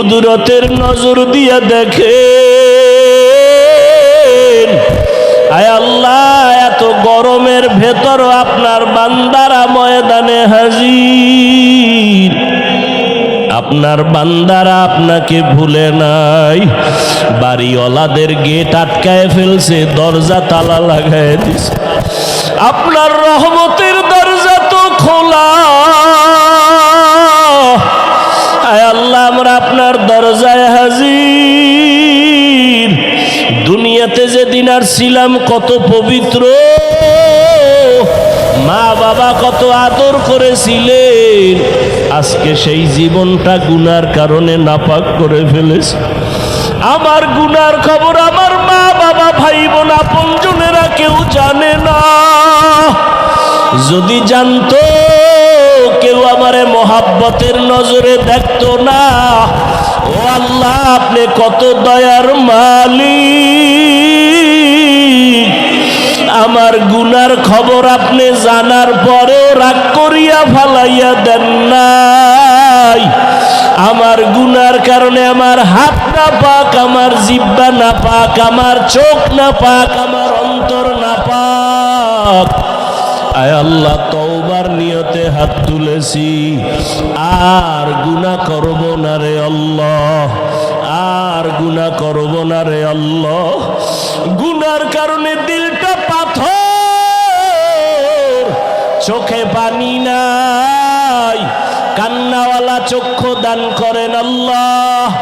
কুদরতের নজর দিয়ে দেখে আয় আল্লাহ, এত গরমের ভেতর আপনার বান্দারা ময়দানে হাজির। আপনার বান্দারা আপনাকে ভুলে নাই। বাড়িওয়ালাদের গেট আটকায় ফেলছে, দরজা তালা লাগায় দিছে। আপনার রহমতের দুনিয়াতে যেদিন আর ছিলাম কত পবিত্র। মা বাবা কত আদর করেছিলেন। আজকে সেই জীবনটা গুনার কারণে নাপাক করে ফেলেছে। আমার গুনার খবর আমার মা বাবা ভাই বোন আপনজনেরা কেউ জানে না। যদি জানতো, কেউ আমারে মহাব্বতের নজরে দেখতো না। ও আল্লাহ, আপনি কত দয়ার মালিক। আমার গুনার খবর আপনি জানার পরেও রাগ করিয়া ফালাইয়া দেন নাই। আমার গুনার কারণে আমার হাত না পাক, আমার জিব্বা না পাক, আমার চোখ না পাক, আমার অন্তর না পাক। আয় আল্লাহ, তওবার নিয়তে হাত তুলেছি। আর গুনাহ করব না রে আল্লাহ, আর গুনাহ করব না রে আল্লাহ। গুনার কারণে চক্ষু দান করেন আল্লাহ।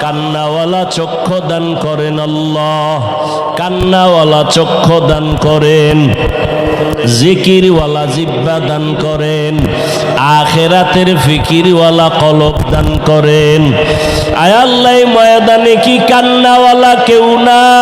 কান্নাওয়ালা চক্ষু দান করেন আল্লাহ। কান্নাওয়ালা চক্ষু দান করেন। জিকিরওয়ালা জিব্বা দান করেন। আখেরাতের ফিকিরওয়ালা কলব দান করেন। আয়াল্লাহ ময়দানে কি কান্নাওয়ালা কেউ নাই?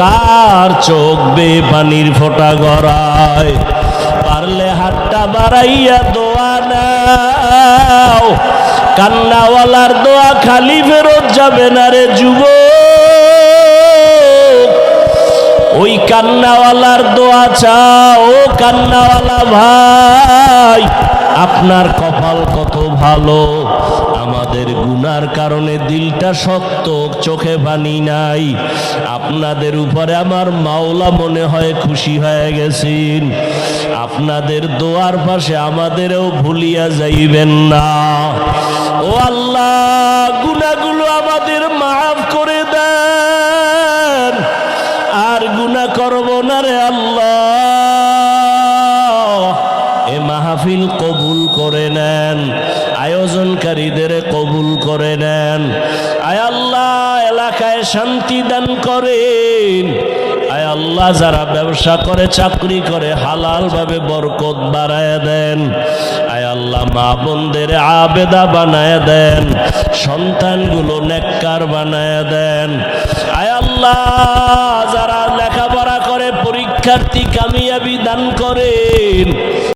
কার চোখ বে পানির ফোঁটা গড়ায়? পারলে হাতটা বাড়াইয়া দোয়া নাও। কান্নাওয়ালার দোয়া খালি ফেরত যাবে না রে যুব ওই কান্নাওয়ালার দোয়া চাও কান্নাওয়ালা ভাই। আপনার কপাল কত ভালো আমাদের গুনার কারণে দিলটা শক্ত, চোখে পানি নাই। আপনাদের উপরে আমার মাওলা মনে হয় খুশি হয়ে গেছেন। আপনাদের দোয়ার পাশে আমাদেরও ভুলিয়া যাইবেন না। ও আল্লাহ গুনাগুলো আমাদের মাফ করে দেন। আর গুনা করব না রে আল্লাহ। এ মাহফিল কবুল করে নেন। আয়োজনকারীদের কবুল করে নেন। আয় আল্লাহ, এলাকায় শান্তি দান করেন। আয় আল্লাহ, যারা ব্যবসা করে, চাকরি করে হালাল ভাবে বরকত বাড়ায় দেন। আয় আল্লাহ, মা বোনদের আবেদা বানায় দেন। সন্তানগুলো নেককার বানায় দেন। আয় আল্লাহ, যারা লেখাপড়া করে, পরীক্ষার্থী কামিয়াবি দান করেন।